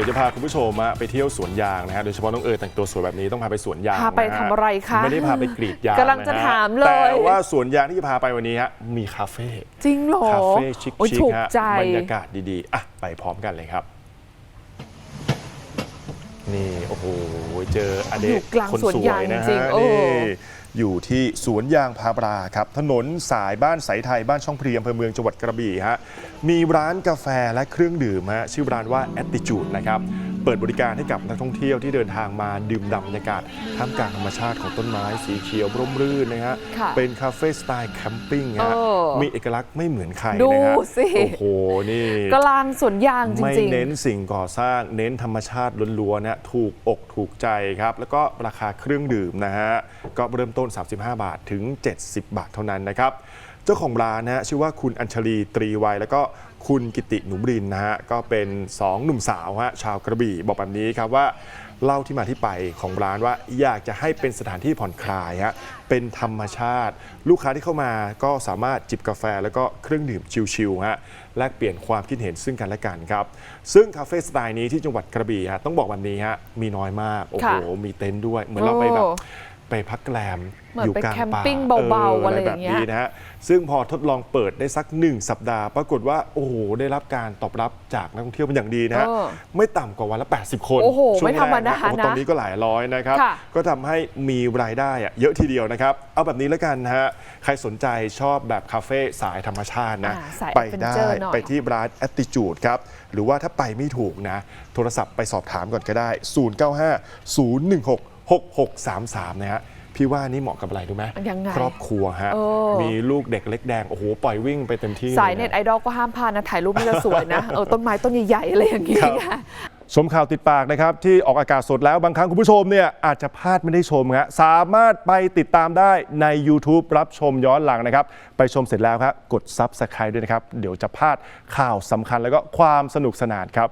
ดี๋ยวจะพาคุณผู้ชมอะไปเที่ยวสวนยางนะฮะโดยเฉพาะน้องเอ๋ยแต่งตัวสวยแบบนี้ต้องพาไปสวนยางพาไปนฮทำอะไรคะไม่ได้พาไปกรีดยางกำลังจะนฮถามเลยแต่ว่าสวนยางที่จะพาไปวันนี้ฮะมีคาเฟ่จริงเหรอคาเฟ่ชิคโอ้ยชิคถูกฮะใจบรรยากาศดีๆอะไปพร้อมกันเลยครับ นี่โอ้โห เจออเดอยู่กกลางคนสวนสวยยางนะจริฮะงๆโอ้ นี่อยู่ที่สวนยางพาราครับ ถนนสายบ้านสายไทยบ้านช่องเพลียอำเภอเมืองจังหวัดกระบี่ฮะมีร้านกาแฟและเครื่องดื่มฮะชื่อร้านว่า Attitude นะครับ เปิดบริการให้กับนักท่องเที่ยวที่เดินทางมาดื่มด่ำบรรยากาศท่ามกลางธรรมชาติของต้นไม้สีเขียวร่มรื่นนะฮะค่ะเป็นคาเฟ่สไตล์แคมปิ้งฮะเออมีเอกลักษณ์ไม่เหมือนใครดูนะฮะสิ โอ้โหนี่ กลางสวนยางจไม่ริง เน้นสิ่งก่อสร้างเน้นธรรมชาติล้วนๆนะถูกอกถูกใจครับ แล้วก็ราคาเครื่องดื่มนะฮะ ก็เริ่มต้น 35 บาทถึง 70 บาทเท่านั้นนะครับ เจ้าของร้านนะฮะชื่อว่าคุณอัญชลีตรีวัย แล้วก็ คุณกิติหนุบรินทร์นะฮะก็เป็น 2 หนุ่มสาวฮะชาวกระบี่บอกแบบนี้ครับว่าเล่าที่มาที่ไปของร้านว่าอยากจะให้เป็นสถานที่ผ่อนคลายฮะเป็นธรรมชาติ ลูกค้าที่เข้ามาก็สามารถจิบกาแฟแล้วก็เครื่องดื่มชิลๆฮะแลกเปลี่ยนความคิดเห็นซึ่งกันและกันครับ ซึ่งคาเฟ่สไตล์นี้ที่จังหวัดกระบี่ฮะต้องบอกแบบนี้ฮะมีน้อยมาก โอ้โหค่ะมีเต็นท์ด้วย เหมือนเราไปแบบโอ้ ไปพักแรมเหมือนอยู่ไปกลางแคมป่าปิ้งเบาๆอะไรแบอบย่างเงี้ยนี้นะฮะซึ่งพอทดลองเปิดได้สักหนึ่งสัปดาห์ ปรากฏว่าโอ้โหได้รับการตอบรับจากนักท่องเที่ยวเป็นอย่างดีนะฮะเออไม่ต่ำกว่าวันละ 80 คนโอ้โหช่วงไม่ธรรมดาแกนะโอ้โหนะตอนนี้ก็หลายร้อยนะครับ ค่ะ ก็ทำให้มีรายได้อะเยอะทีเดียวนะครับ เอาแบบนี้แล้วกันนะฮะใครสนใจชอบแบบคาเฟ่สายธรรมชาตินะอ่าสายไป adventure ได้หน่อย ไปที่ร้าน Attitude ครับ หรือว่าถ้าไปไม่ถูกนะ โทรศัพท์ไปสอบถามก่อนก็ได้ 095 016 6633 นะฮะพี่ว่านี่เหมาะกับอะไรรู้ไหมยังไงครอบครัวฮะ เออ มีลูกเด็กเล็กแดง โอ้โห ปล่อยวิ่งไปเต็มที่สายลเน็ตนะไอดอลก็ห้ามพลาดนะถ่ายรูปไม่จะสวยนะเออต้นไม้ต้นใหญ่ๆอะไรอย่างเงี้ยครับชมข่าวติดปากนะครับ ที่ออกอากาศสดแล้วบางครั้งคุณผู้ชมเนี่ยอาจจะพลาดไม่ได้ชมครับสามารถไปติดตามได้ใน YouTube รับชมย้อนหลังนะครับ ไปชมเสร็จแล้วครับกด Subscribe ด้วยนะครับ เดี๋ยวจะพลาดข่าวสำคัญแล้วก็ความสนุกสนานครับ